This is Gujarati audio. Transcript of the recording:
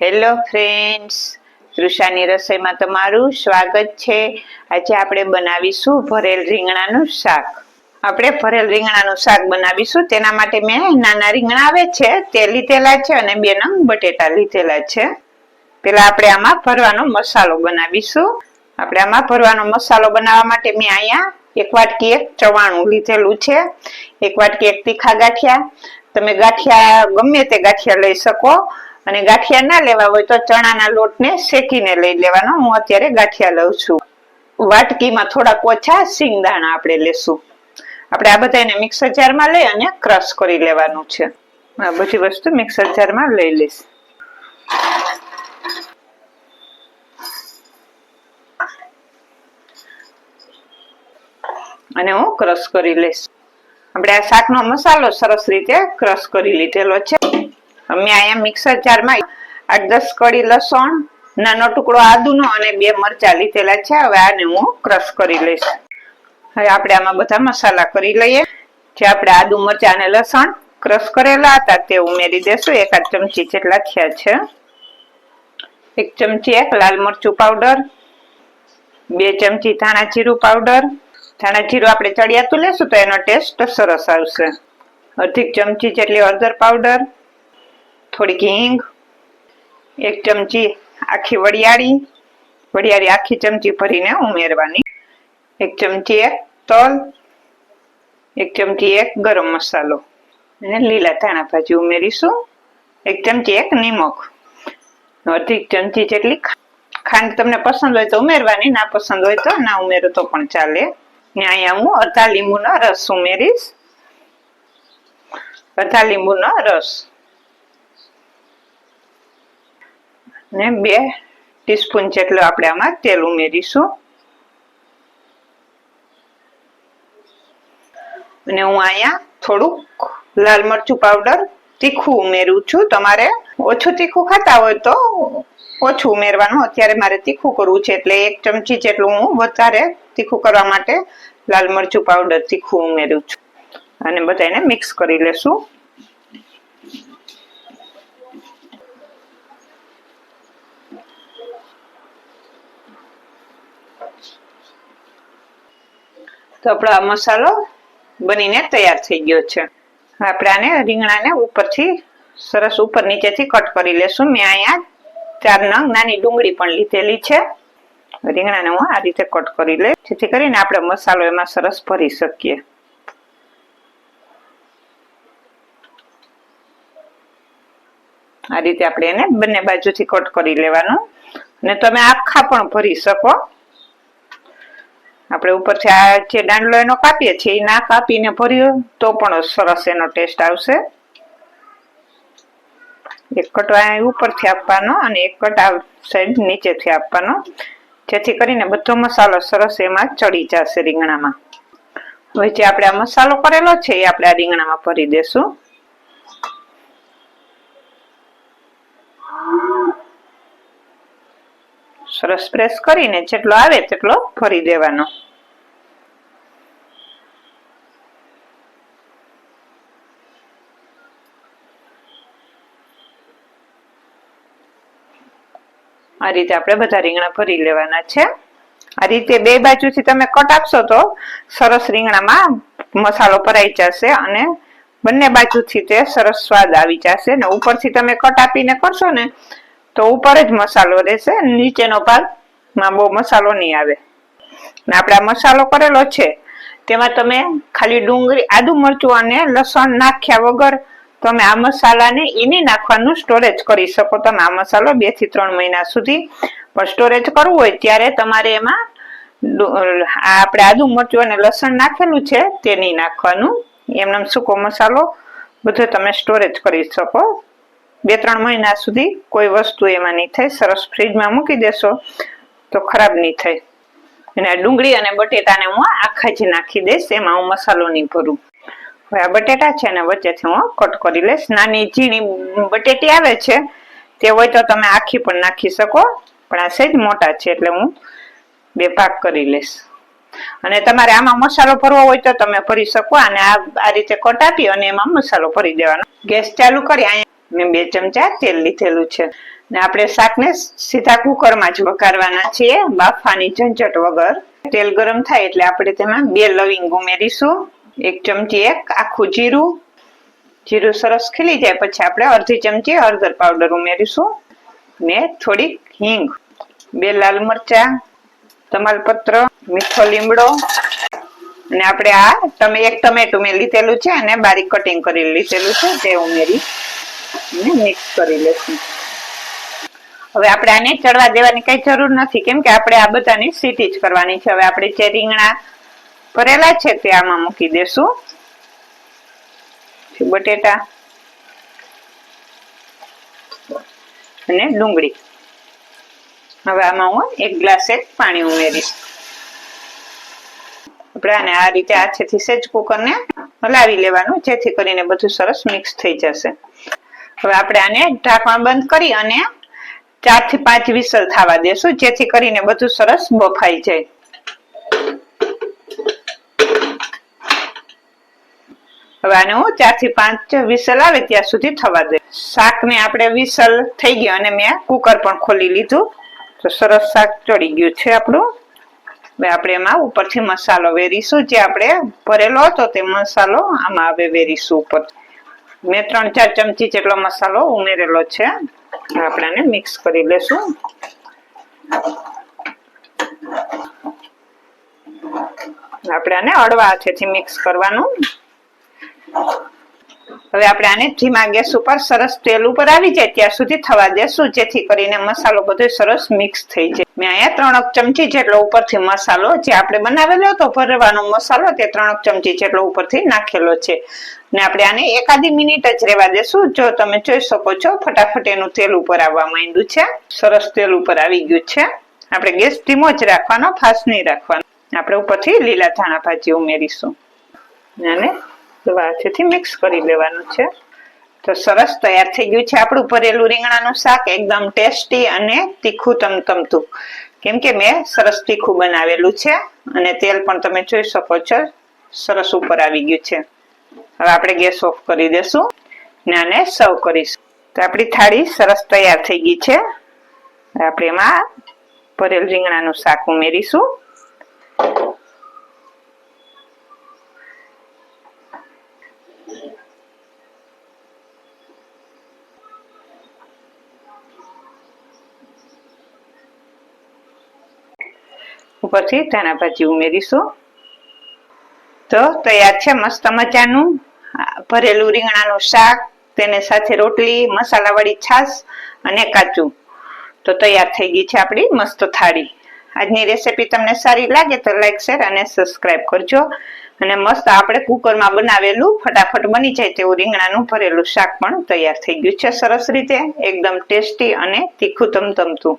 હેલો ફ્રેન્ડ્સ તૃષાની રસોઈમાં તમારું સ્વાગત છે. આજે આપણે બનાવીશું ભરેલ રીંગણાનું શાક. આપણે ભરેલ રીંગણાનું શાક બનાવીશું. તેના માટે મેં નાના રીંગણા આવે છે. તે લીધેલા છે અને બે નંગ બટેટા લીધેલા છે. પેલા આપણે આમાં ભરવાનો મસાલો બનાવીશું. આપણે આમાં ભરવાનો મસાલો બનાવવા માટે મેં અહીંયા એક વાટકી એક ચવાણું લીધેલું છે. એક વાટકી એક તીખા ગાંઠિયા. તમે ગાંઠિયા ગમે તે ગાંઠિયા લઈ શકો. અને ગાંઠિયા ના લેવા હોય તો ચણાના લોટને શેકીને લઈ લેવાનો. હું અત્યારે ગાંઠિયા લઉં છું. વાટકીમાં થોડાક ઓછા સિંગદાણા આપણે લેશું. આપણે આ બધા મિક્સર જારમાં લઈ અને ક્રશ કરી લેવાનું છે. આ બધી વસ્તુ મિક્સર જારમાં લઈ લઈશ. અને હું ક્રશ કરી લઈશ. આપણે આ શાકનો મસાલો સરસ રીતે ક્રશ કરી લીધેલો છે. અમે અહીંયા મિક્સર જારમાં આઠ દસ કડી લસણ, નાનો ટુકડો આદુનો અને બે મરચા લીધેલા છે. હવે આને હું ક્રશ કરી લઈશ. હવે આપણે આમાં બધા મસાલા કરી લઈએ. જે આપણે આદુ, મરચા અને લસણ ક્રશ કરેલા હતા તે ઉમેરી દેશું. એકાદ ચમચી જેટલા થયા છે. એક ચમચી એક લાલ મરચું પાવડર, બે ચમચી ધાણા જીરું પાવડર. ધાણા જીરું આપણે ચડિયાતું લેશું તો એનો ટેસ્ટ સરસ આવશે. અડધી ચમચી જેટલી હળદર પાવડર થોડીક હિંગ, એક ચમચી આખી વડિયાળી વડિયાળી આખી ચમચી ભરીને ઉમેરવાની. એક ચમચી એક તલ, એક ચમચી એક ગરમ મસાલો. અને લીલા ધાણા ભાજી ઉમેરીશું. એક ચમચી એક નિમક. અડધી ચમચી જેટલી ખાંડ તમને પસંદ હોય તો ઉમેરવાની, ના પસંદ હોય તો ના ઉમેરો તો પણ ચાલે. ને અહીંયા હું અડધા લીંબુનો રસ ઉમેરીશ. અડધા લીંબુનો રસ. ને બે ટીસ્પૂન જેટલું આપણે આમાં તેલ ઉમેરીશું. અને હું અહીંયા થોડુંક લાલ મરચું પાવડર તીખું ઉમેરું છું. તમારે ઓછું તીખું ખાતા હોય તો ઓછું ઉમેરવાનું. અત્યારે મારે તીખું કરવું છે એટલે એક ચમચી જેટલું હું વધારે તીખું કરવા માટે લાલ મરચું પાવડર તીખું ઉમેરું છું. અને બધાને મિક્સ કરી લેશું. તો આપણો આ મસાલો બનીને તૈયાર થઈ ગયો છે. આપણે આને રીંગણાને ઉપરથી સરસ ઉપર નીચેથી કટ કરી લેશું. મેં અહીંયા ચાર નંગ નાની ડુંગળી પણ લીધેલી છે. રીંગણાને હું આ રીતે કટ કરી લઈશ. જેથી કરીને આપણે મસાલો એમાં સરસ ભરી શકીએ. આ રીતે આપણે એને બંને બાજુથી કટ કરી લેવાનું. અને તમે આખા પણ ભરી શકો. આપણે ઉપરથી આ જે દાંડલો એનો કાપીએ છીએ, એ ના કાપીને ભર્યો તો પણ સરસ એનો ટેસ્ટ આવશે. એક કટ ઉપરથી આપવાનો અને એક કટ આ સાઈડ નીચેથી આપવાનો. જેથી કરીને બધો મસાલો સરસ એમાં ચડી જશે રીંગણામાં. હવે જે આપણે આ મસાલો કરેલો છે, એ આપણે આ રીંગણામાં ભરી દેશું. સરસ પ્રેસ કરીને જેટલો આવે તેટલો ભરી દેવાનો. આ રીતે આપણે બધા રીંગણા ભરી લેવાના છે. આ રીતે બે બાજુથી તમે કટ આપશો તો સરસ રીંગણામાં મસાલો ભરાઈ જશે અને બંને બાજુથી તે સરસ સ્વાદ આવી જશે ને ઉપરથી તમે કટ આપીને કરશો ને તો ઉપર જ મસાલો રહેશે, નીચેનો ભાગમાં બહુ મસાલો નહીં આવે. ને આપણે આ મસાલો કરેલો છે, તેમાં તમે ખાલી ડુંગળી, આદુ મરચું અને લસણ નાખ્યા વગર તમે આ મસાલાને એની નાખવાનું સ્ટોરેજ કરી શકો. તમે આ મસાલો બેથી ત્રણ મહિના સુધી પણ સ્ટોરેજ કરવું હોય ત્યારે તમારે એમાં આપણે આદુ મરચું અને લસણ નાખેલું છે તે નહીં નાખવાનું. એમને સૂકો મસાલો બધો તમે સ્ટોરેજ કરી શકો. બે ત્રણ મહિના સુધી કોઈ વસ્તુ એમાં નહીં થાય. સરસ ફ્રીજમાં મૂકી દેશો તો ખરાબ નહીં થાય. અને ડુંગળી અને બટેટાને હું આખા જ નાખી દઈશ. એમાં હું મસાલો નહીં ભરું. હવે આ બટેટા છે ને વચ્ચેથી હું કટ કરી લઈશ. નાની ઝીણી બટેટી આવે છે, તે હોય તો તમે આખી પણ નાખી શકો. પણ આ સહેજ મોટા છે એટલે હું બે ભાગ કરી લઈશ. અને તમારે આમાં મસાલો ભરવો હોય તો તમે ભરી શકો. અને આ આ રીતે કટ આપી અને એમાં મસાલો ભરી દેવાનો. ગેસ ચાલુ કરી, અહીંયા મેં બે ચમચા તેલ લીધેલું છે. ને આપણે શાકને સીધા કુકરમાં જ વઘારવાના છીએ બાફાની ઝંઝટ વગર. તેલ ગરમ થાય એટલે આપણે તેમાં બે લવિંગ ઉમેરીશું, એક ચમચી એક આખું જીરું. જીરું સરસ ખીલી જાય પછી આપણે અડધી ચમચી હળદર પાવડર ઉમેરીશું. ને થોડીક હિંગ, બે લાલ મરચા, તમાલપત્ર, મીઠો લીમડો. અને આપણે આ તમે એક ટમેટું મેં લીધેલું છે અને બારીક કટિંગ કરી લીધેલું છે, તે ઉમેરી અને મિક્સ કરી લેશું હવે આપણે આને ચડવા દેવાની કઈ જરૂર નથી, કેમ કે આપણે આ બધાની સીટી જ કરવાની છે. હવે આપણે જે રીંગણા ભરેલા છે તે આમાં મૂકી દેશું. બટેટા અને ડુંગળી. હવે આમાં હું એક ગ્લાસ પાણી ઉમેરીશ. આપણે આને આ રીતે હાથેથી સેજ કુકરને હલાવી લેવાનું, જેથી કરીને બધું સરસ મિક્સ થઈ જશે. હવે આપણે આને ઢાંકણ બંધ કરી અને ચારથી પાંચ વિસલ થવા દેશું, જેથી કરીને બધું સરસ બફાઈ જાય. હવે આને હું ચારથી પાંચ વિસલ આવે ત્યાં સુધી થવા દે. શાકને આપણે વિસલ થઈ ગયો અને મેં કુકર પણ ખોલી લીધું. તો સરસ શાક ચડી ગયું છે આપણું. હવે આપણે એમાં ઉપરથી મસાલો વેરીશું. જે આપણે ભરેલો હતો તે મસાલો આમાં હવે વેરીશું ઉપર. મેં ત્રણ ચાર ચમચી જેટલો મસાલો ઉમેરેલો છે. આપણે આને મિક્સ કરી લેશું. આપણે આને અડવા હાથેથી મિક્સ કરવાનું. હવે આપણે આને ધીમા ગેસ ઉપર સરસ તેલ ઉપર આવી જાય ત્યાં સુધી થવા દેશું, જેથી કરીને મસાલો બધો સરસ મિક્સ થઈ જાય. મેં અહીંયા ત્રણ ચમચી જેટલો ઉપરથી મસાલો જે આપણે બનાવેલો હતો, ભરવાનો મસાલો તે ત્રણ ચમચી જેટલો ઉપરથી નાખેલો છે. ને આપણે આને એકાદી મિનિટ જ રહેવા દેશું. જો તમે જોઈ શકો છો, ફટાફટ એનું તેલ ઉપર આવવા માંડ્યું છે. સરસ તેલ ઉપર આવી ગયું છે. આપણે ગેસ ધીમો જ રાખવાનો, ફાસ્ટ નહીં રાખવાનો. આપણે ઉપરથી લીલા ધાણા ભાજી ઉમેરીશું. અને હાથેથી મિક્સ કરી લેવાનું છે. તો સરસ તૈયાર થઈ ગયું છે. આપણું ભરેલું રીંગણાનું શાક એકદમ ટેસ્ટી અને તીખું તમતમતું. કેમ કે મેં સરસ તીખું બનાવેલું છે અને તેલ પણ તમે જોઈ શકો છો. સરસ ઉપર આવી ગયું છે. હવે આપણે ગેસ ઓફ કરી દેશું ને આને સર્વ કરીશું. તો આપણી થાળી સરસ તૈયાર થઈ ગઈ છે. આપણે એમાં ભરેલ રીંગણાનું શાક ઉમેરીશું. ઉપરથી ધાણા ભાજી ઉમેરીશું. તો તૈયાર છે મસ્ત મજાનું. ભરેલું રીંગણાનું શાક, તેને સાથે રોટલી, મસાલાવાળી છાશ અને કાચું તો તૈયાર થઈ ગઈ છે આપણી મસ્ત થાળી. આજની રેસીપી તમને સારી લાગે તો લાઈક, શેર અને સબસ્ક્રાઇબ કરજો. અને મસ્ત આપણે કુકરમાં બનાવેલું ફટાફટ બની જાય તેવું રીંગણાનું ભરેલું શાક પણ તૈયાર થઈ ગયું છે સરસ રીતે. એકદમ ટેસ્ટી અને તીખું તમતમતું.